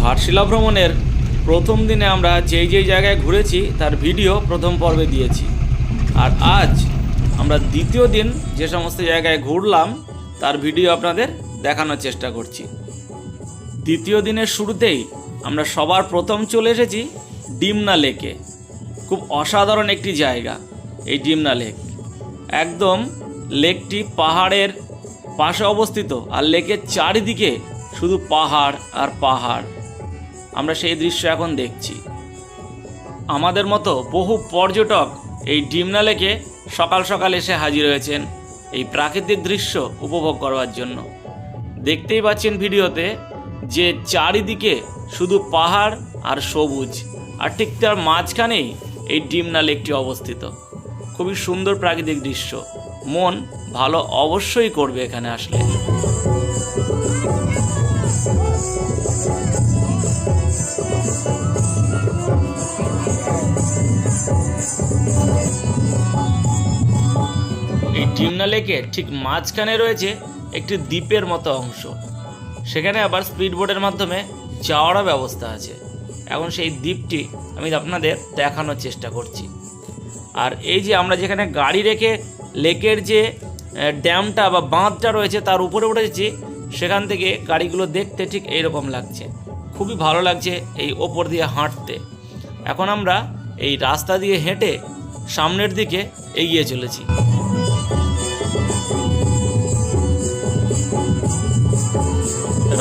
ঘাটশিলা ভ্রমণের প্রথম দিনে আমরা যেই যেই জায়গায় ঘুরেছি, তার ভিডিও প্রথম পর্বে দিয়েছি। আর আজ আমরা দ্বিতীয় দিন যে সমস্ত জায়গায় ঘুরলাম, তার ভিডিও আপনাদের দেখানোর চেষ্টা করছি। দ্বিতীয় দিনের শুরুতেই আমরা সবার প্রথম চলে এসেছি ডিমনা লেকে। খুব অসাধারণ একটি জায়গা এই ডিমনা লেক। একদম লেকটি পাহাড়ের পাশে অবস্থিত আর লেকের চারিদিকে শুধু পাহাড় আর পাহাড়। আমরা সেই দৃশ্য এখন দেখছি। আমাদের মতো বহু পর্যটক এই ডিমনা লেকে সকাল সকাল এসে হাজির হয়েছেন এই প্রাকৃতিক দৃশ্য উপভোগ করবার জন্য। দেখতেই পাচ্ছেন ভিডিওতে যে চারিদিকে শুধু পাহাড় আর সবুজ। আর ঠিক তার মাঝখানেই এই ডিমনা লেকটি অবস্থিত। খুবই সুন্দর প্রাকৃতিক দৃশ্য। মন ভালো অবশ্যই করবে এখানে আসলে। এই ডিমনা লেকের ঠিক মাঝখানে রয়েছে একটি দ্বীপের মতো অংশ। সেখানে আবার স্পিডবোটের মাধ্যমে যাওয়ারও ব্যবস্থা আছে। এখন সেই দ্বীপটি আমি আপনাদের দেখানোর চেষ্টা করছি। আর এই যে আমরা যেখানে গাড়ি রেখে লেকের যে ড্যামটা বা বাঁধটা রয়েছে তার উপরে উঠেছি, সেখান থেকে গাড়িগুলো দেখতে ঠিক এইরকম লাগছে। খুবই ভালো লাগছে এই ওপর দিয়ে হাঁটতে। এখন আমরা এই রাস্তা দিয়ে হেঁটে সামনের দিকে এগিয়ে চলেছি।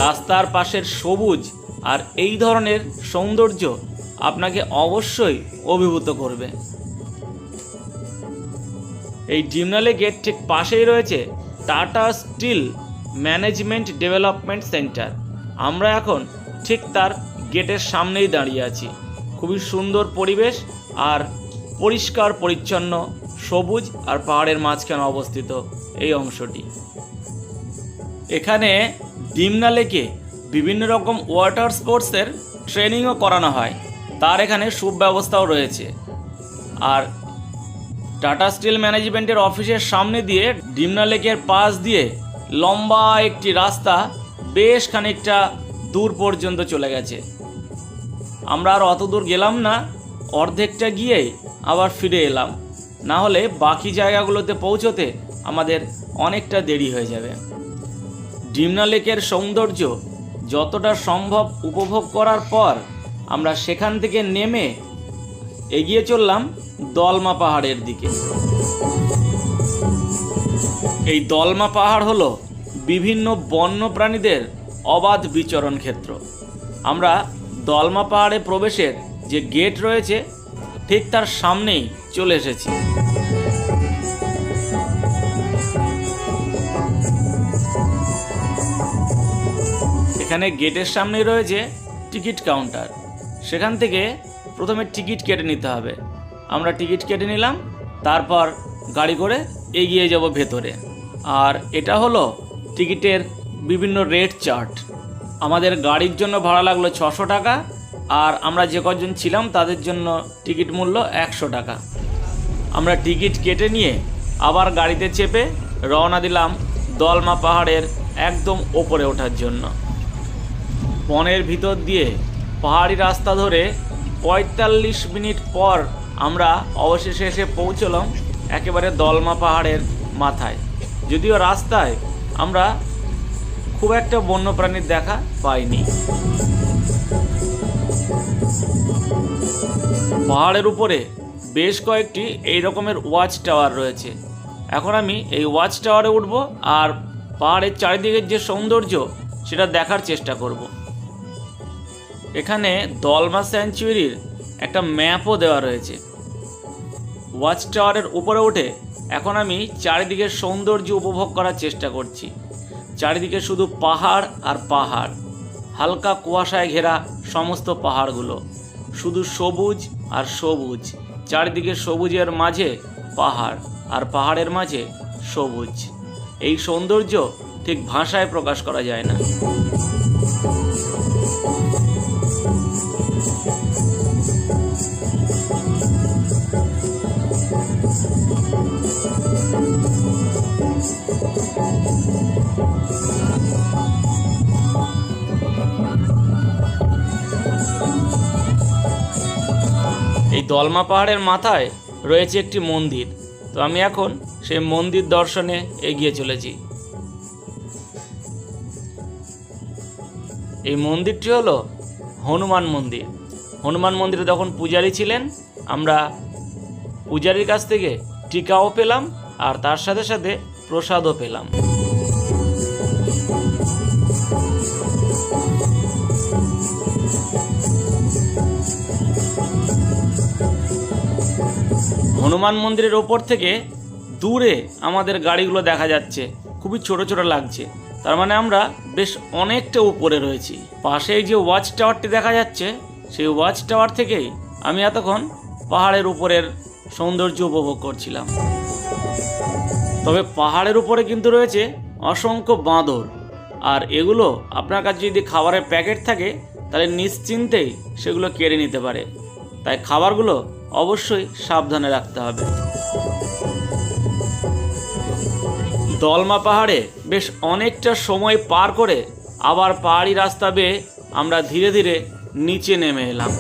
রাস্তার পাশের সবুজ আর এই ধরনের সৌন্দর্য আপনাকে অবশ্যই অভিভূত করবে। এই ডিমনা গেট ঠিক পাশেই রয়েছে Tata steel management development centre. আমরা এখন ঠিক তার গেটের সামনেই দাঁড়িয়ে আছি। খুবই সুন্দর পরিবেশ আর পরিষ্কার, পরিচ্ছন্ন, সবুজ আর পাহাড়ের মাঝখানে অবস্থিত এই অংশটি। এখানে ডিমনা লেকে বিভিন্ন রকম ওয়াটার স্পোর্টসের ট্রেনিংও করানো হয়। তার এখানে সুব্যবস্থাও রয়েছে। আর টাটা স্টিল ম্যানেজমেন্টের অফিসের সামনে দিয়ে ডিমনা লেকের পাশ দিয়ে লম্বা একটি রাস্তা বেশ খানিকটা দূর পর্যন্ত চলে গেছে। আমরা আর অত দূর গেলাম না, অর্ধেকটা গিয়েই আবার ফিরে এলাম। না হলে বাকি জায়গাগুলোতে পৌঁছতে আমাদের অনেকটা দেরি হয়ে যাবে। ডিমনা লেকের সৌন্দর্য যতটা সম্ভব উপভোগ করার পর আমরা সেখান থেকে নেমে এগিয়ে চললাম দলমা পাহাড়ের দিকে। এই দলমা পাহাড় হলো বিভিন্ন বন্য প্রাণীদের অবাধ বিচরণ ক্ষেত্র। আমরা দলমা পাহাড়ে প্রবেশের যে গেট রয়েছে, ঠিক তার সামনেই চলে এসেছি। এখানে গেটের সামনেই রয়েছে টিকিট কাউন্টার। সেখান থেকে প্রথমে টিকিট কেটে নিতে হবে। আমরা টিকিট কেটে নিলাম, তারপর গাড়ি করে এগিয়ে যাব ভেতরে। আর এটা হলো টিকিটের বিভিন্ন রেট চার্ট। আমাদের গাড়ির জন্য ভাড়া লাগল ছশো টাকা, আর আমরা যে কজন ছিলাম তাদের জন্য টিকিট মূল্য একশো টাকা। আমরা টিকিট কেটে নিয়ে আবার গাড়িতে চেপে রওনা দিলাম দলমা পাহাড়ের একদম ওপরে ওঠার জন্য। বনের ভিতর দিয়ে পাহাড়ি রাস্তা ধরে পঁয়তাল্লিশ মিনিট পর আমরা অবশেষে এসে পৌঁছলাম একেবারে দলমা পাহাড়ের মাথায়। যদিও রাস্তায় আমরা খুব একটা বন্যপ্রাণীর দেখা পাইনি। পাহাড়ের উপরে বেশ কয়েকটি এই রকমের ওয়াচ টাওয়ার রয়েছে। এখন আমি এই ওয়াচ টাওয়ারে উঠব আর পাহাড়ের চারিদিকের যে সৌন্দর্য, সেটা দেখার চেষ্টা করব। এখানে দলমা স্যাঞ্চুয়ারির একটা ম্যাপও দেওয়া রয়েছে। ওয়াচ টাওয়ারের উপরে উঠে এখন আমি চারিদিকের সৌন্দর্য উপভোগ করার চেষ্টা করছি। চারিদিকে শুধু পাহাড় আর পাহাড়। হালকা কুয়াশায় ঘেরা সমস্ত পাহাড়গুলো। শুধু সবুজ আর সবুজ। চারিদিকে সবুজের মাঝে পাহাড় আর পাহাড়ের মাঝে সবুজ। এই সৌন্দর্য ঠিক ভাষায় প্রকাশ করা যায় না। দলমা পাহাড়ের মাথায় রয়েছে একটি মন্দির। তো আমি এখন সেই মন্দির দর্শনে এগিয়ে চলেছি। এই মন্দিরটি হলো হনুমান মন্দির। হনুমান মন্দিরে তখন পূজারী ছিলেন, আমরা পূজারীর কাছ থেকে টিকাও পেলাম আর তার সাথে সাথে প্রসাদও পেলাম। হনুমান মন্দিরের ওপর থেকে দূরে আমাদের গাড়িগুলো দেখা যাচ্ছে। খুবই ছোট ছোট লাগছে। তার মানে আমরা বেশ অনেকটা উপরে রয়েছি। পাশেই যে ওয়াচ টাওয়ারটি দেখা যাচ্ছে, সেই ওয়াচ টাওয়ার থেকেই আমি এতক্ষণ পাহাড়ের উপরের সৌন্দর্য উপভোগ করছিলাম। তবে পাহাড়ের উপরে কিন্তু রয়েছে অসংখ্য বাঁদর। আর এগুলো আপনার কাছে যদি খাবারের প্যাকেট থাকে, তাহলে নিশ্চিন্তেই সেগুলো কেড়ে নিতে পারে। তাই খাবারগুলো অবশ্যই সাবধানে রাখতে হবে। দলমা পাহাড়ে বেশ অনেকটা সময় পার করে আবার পাহাড়ি রাস্তা বেয়ে আমরা ধীরে ধীরে নিচে নেমে এলাম।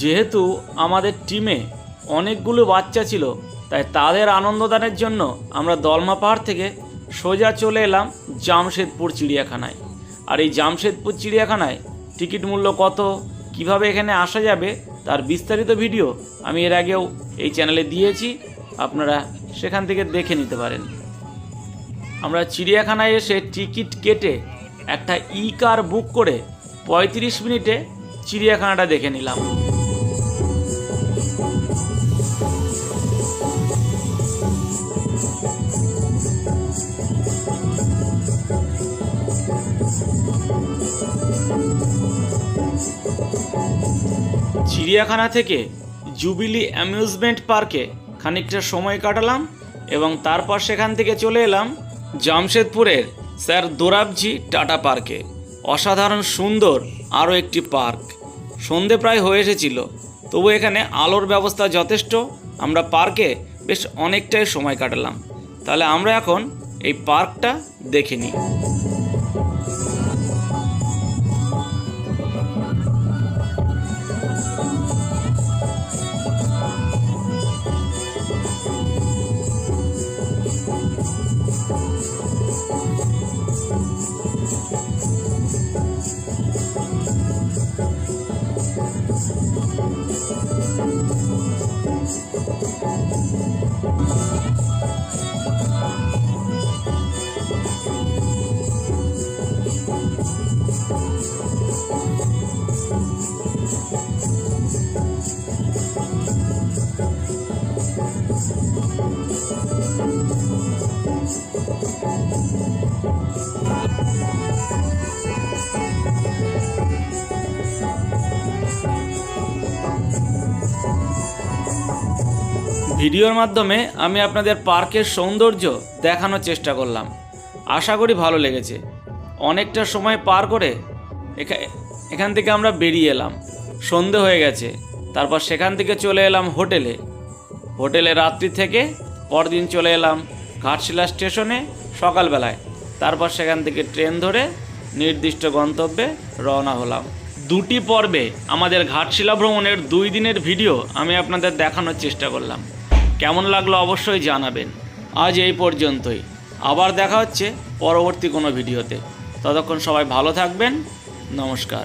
যেহেতু আমাদের টিমে অনেকগুলো বাচ্চা ছিল, তাই তাদের আনন্দদানের জন্য আমরা দলমা পাহাড় থেকে সোজা চলে এলাম জামশেদপুর চিড়িয়াখানায়। আর এই জামশেদপুর চিড়িয়াখানায় টিকিট মূল্য কত, কীভাবে এখানে আসা যাবে, তার বিস্তারিত ভিডিও আমি এর আগেও এই চ্যানেলে দিয়েছি, আপনারা সেখান থেকে দেখে নিতে পারেন। আমরা চিড়িয়াখানায় এসে টিকিট কেটে একটা ই কার বুক করে পঁয়ত্রিশ মিনিটে চিড়িয়াখানাটা দেখে নিলাম। চিড়িয়াখানা থেকে জুবিলি অ্যামিউজমেন্ট পার্কে খানিকটা সময় কাটালাম এবং তারপর সেখান থেকে চলে এলাম জামশেদপুরের স্যার দোরাবজি টাটা পার্কে। অসাধারণ সুন্দর আরও একটি পার্ক। সন্ধে প্রায় হয়ে এসেছিল, তবু এখানে আলোর ব্যবস্থা যথেষ্ট। আমরা পার্কে বেশ অনেকটাই সময় কাটালাম। তাহলে আমরা এখন এই পার্কটা দেখে নিই। ভিডিওর মাধ্যমে আমি আপনাদের পার্কের সৌন্দর্য দেখানোর চেষ্টা করলাম। আশা করি ভালো লেগেছে। অনেকটা সময় পার করে এখা- এখান থেকে আমরা বেরিয়ে এলাম। সন্ধে হয়ে গেছে। তারপর সেখান থেকে চলে এলাম হোটেলে। হোটেলে রাত্রি থেকে পরদিন চলে এলাম ঘাটশিলা স্টেশনে সকালবেলায়। তারপর সেখান থেকে ট্রেন ধরে নির্দিষ্ট গন্তব্যে রওনা হলাম। দুটি পর্বে আমাদের ঘাটশিলা ভ্রমণের দুই দিনের ভিডিও আমি আপনাদের দেখানোর চেষ্টা করলাম। কেমন লাগল অবশ্যই জানাবেন। আজ এই পর্যন্তই। আবার দেখা হচ্ছে পরবর্তী কোনো ভিডিওতে। ততক্ষণ সবাই ভালো থাকবেন। নমস্কার।